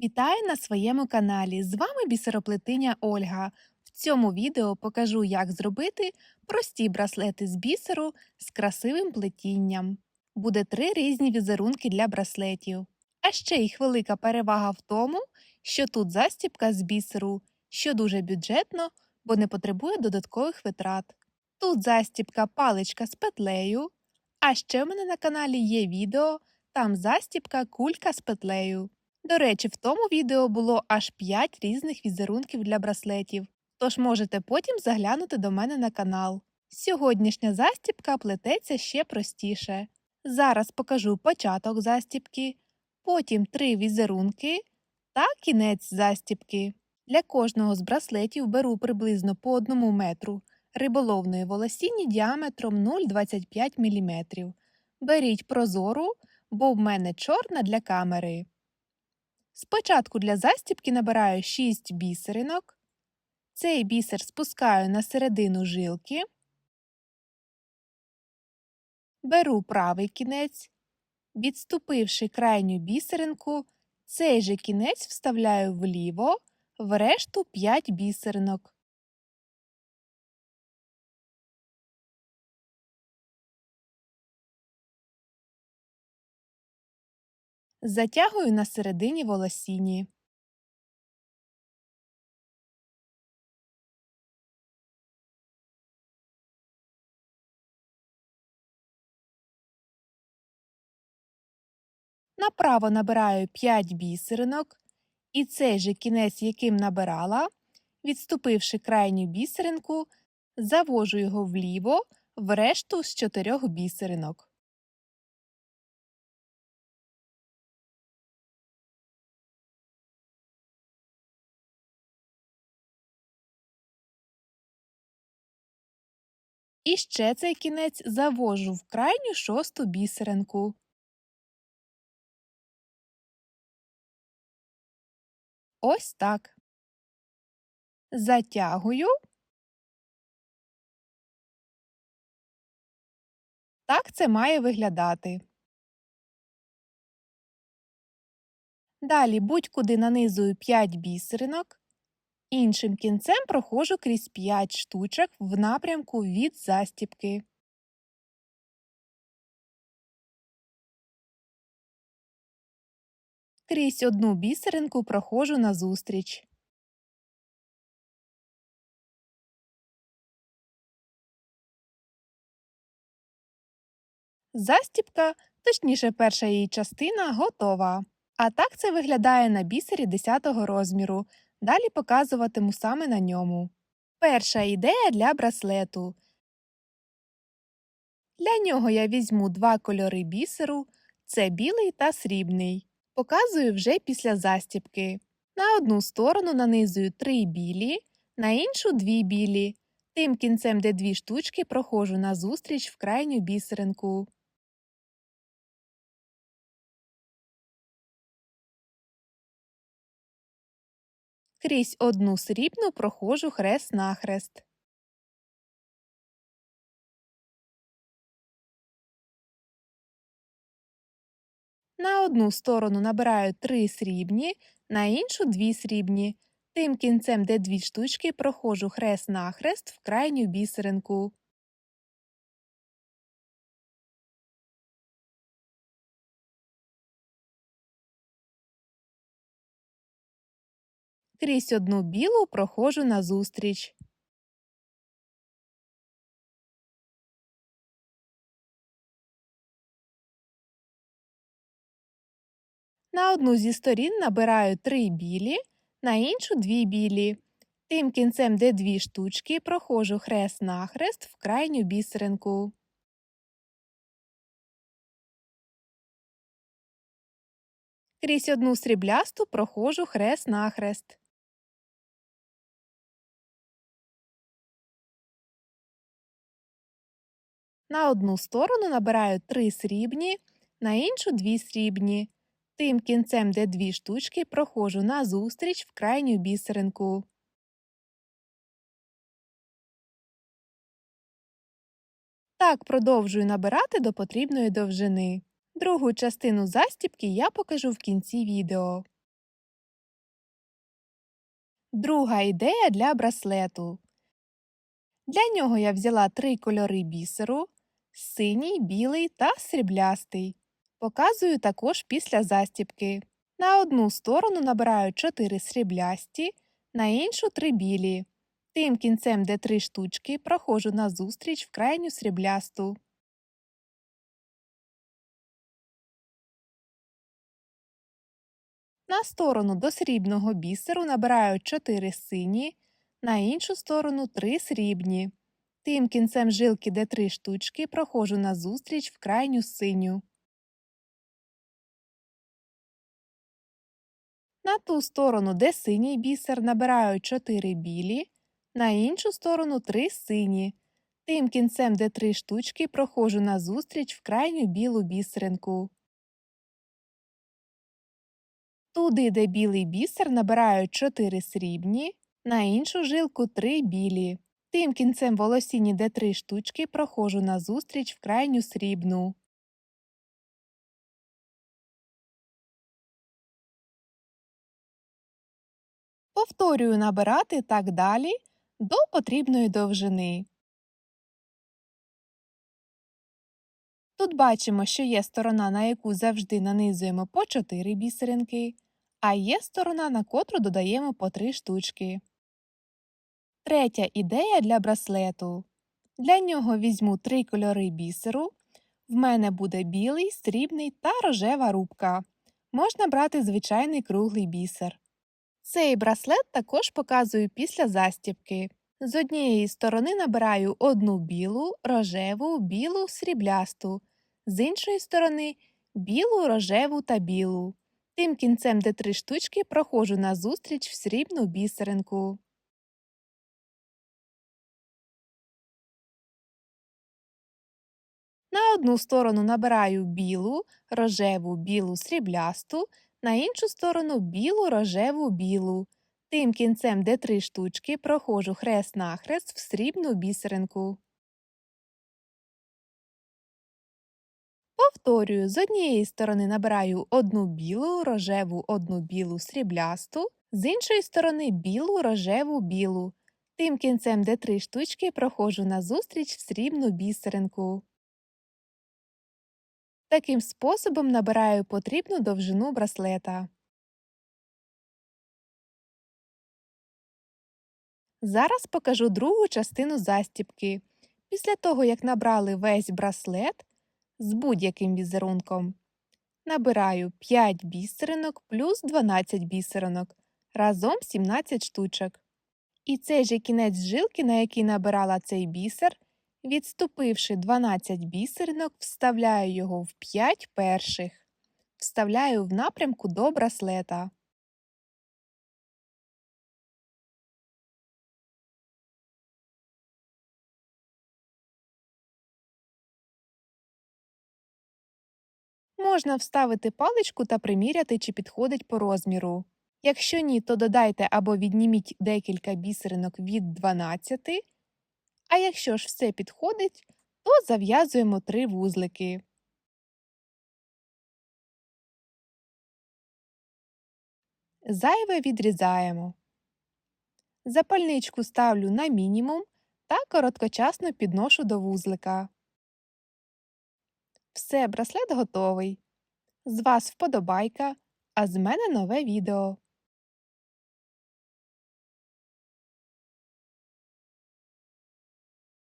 Вітаю на своєму каналі! З вами бісероплетиня Ольга. В цьому відео покажу, як зробити прості браслети з бісеру з красивим плетінням. Буде три різні візерунки для браслетів. А ще їх велика перевага в тому, що тут застібка з бісеру, що дуже бюджетно, бо не потребує додаткових витрат. Тут застібка паличка з петлею. А ще в мене на каналі є відео, там застібка кулька з петлею. До речі, в тому відео було аж 5 різних візерунків для браслетів, тож можете потім заглянути до мене на канал. Сьогоднішня застібка плететься ще простіше. Зараз покажу початок застібки, потім три візерунки та кінець застібки. Для кожного з браслетів беру приблизно по 1 метру риболовної волосіні діаметром 0,25 мм. Беріть прозору, бо в мене чорна для камери. Спочатку для застібки набираю 6 бісеринок. Цей бісер спускаю на середину жилки. Беру правий кінець. Відступивши крайню бісеринку, цей же кінець вставляю вліво, в решту 5 бісеринок. Затягую на середині волосіні. Направо набираю 5 бісеринок, і цей же кінець, яким набирала, відступивши крайню бісеринку, завожу його вліво в решту з 4 бісеринок. І ще цей кінець завожу в крайню шосту бісеринку. Ось так. Затягую. Так це має виглядати. Далі будь-куди нанизую 5 бісеринок. Іншим кінцем проходжу крізь 5 штучок в напрямку від застібки. Крізь одну бісеринку проходжу назустріч. Застібка, точніше перша її частина, готова. А так це виглядає на бісері 10 розміру. Далі показуватиму саме на ньому. Перша ідея для браслету. Для нього я візьму два кольори бісеру це білий та срібний. Показую вже після застібки. На одну сторону нанизую три білі, на іншу дві білі. Тим кінцем, де дві штучки, проходжу назустріч в крайню бісеринку. Крізь одну срібну проходжу хрест нахрест. На одну сторону набираю три срібні, на іншу дві срібні. Тим кінцем, де дві штучки, проходжу хрест нахрест в крайню бісеринку. Крізь одну білу проходжу назустріч. На одну зі сторін набираю три білі, на іншу дві білі. Тим кінцем, де дві штучки, проходжу хрест нахрест в крайню бісеринку. Крізь одну сріблясту проходжу хрест нахрест. На одну сторону набираю три срібні, на іншу дві срібні. Тим кінцем, де дві штучки, проходжу назустріч в крайню бісеринку. Так продовжую набирати до потрібної довжини. Другу частину застібки я покажу в кінці відео. Друга ідея для браслету. Для нього я взяла три кольори бісеру синій, білий та сріблястий. Показую також після застібки. На одну сторону набираю 4 сріблясті, на іншу 3 білі. Тим кінцем, де 3 штучки, проходжу назустріч в крайню сріблясту. На сторону до срібного бісеру набираю 4 сині, на іншу сторону 3 срібні. Тим кінцем жилки, де 3 штучки, проходжу назустріч в крайню синю. На ту сторону, де синій бісер, набираю 4 білі, на іншу сторону 3 сині. Тим кінцем, де 3 штучки, проходжу назустріч в крайню білу бісеринку. Туди, де білий бісер, набираю 4 срібні, на іншу жилку 3 білі. Тим кінцем волосіні, де 3 штучки, проходжу назустріч в крайню срібну. Повторюю набирати так далі до потрібної довжини. Тут бачимо, що є сторона, на яку завжди нанизуємо по 4 бісеринки, а є сторона, на котру додаємо по 3 штучки. Третя ідея для браслету. Для нього візьму 3 кольори бісеру. В мене буде білий, срібний та рожева рубка. Можна брати звичайний круглий бісер. Цей браслет також показую після застібки. З однієї сторони набираю одну білу, рожеву, білу, сріблясту, з іншої сторони білу, рожеву та білу. Тим кінцем, де три штучки, проходжу назустріч в срібну бісеринку. На одну сторону набираю білу, рожеву, білу, сріблясту, на іншу сторону білу, рожеву, білу. Тим кінцем, де три штучки, проходжу хрест-нахрест в срібну бісеринку. Повторюю, з однієї сторони набираю одну білу, рожеву, одну білу, сріблясту, з іншої сторони білу, рожеву, білу. Тим кінцем, де три штучки, проходжу назустріч в срібну бісеринку. Таким способом набираю потрібну довжину браслета. Зараз покажу другу частину застібки. Після того, як набрали весь браслет з будь-яким візерунком, набираю 5 бісеринок плюс 12 бісеринок, разом 17 штучок. І цей же кінець жилки, на який набирала цей бісер, Відступивши 12 бісеринок, вставляю його в 5 перших, вставляю в напрямку до браслета. Можна вставити паличку та приміряти, чи підходить по розміру. Якщо ні, то додайте або відніміть декілька бісеринок від 12 а якщо ж все підходить, то зав'язуємо три вузлики. Зайве відрізаємо. Запальничку ставлю на мінімум та короткочасно підношу до вузлика. Все, браслет готовий. З вас вподобайка, а з мене нове відео.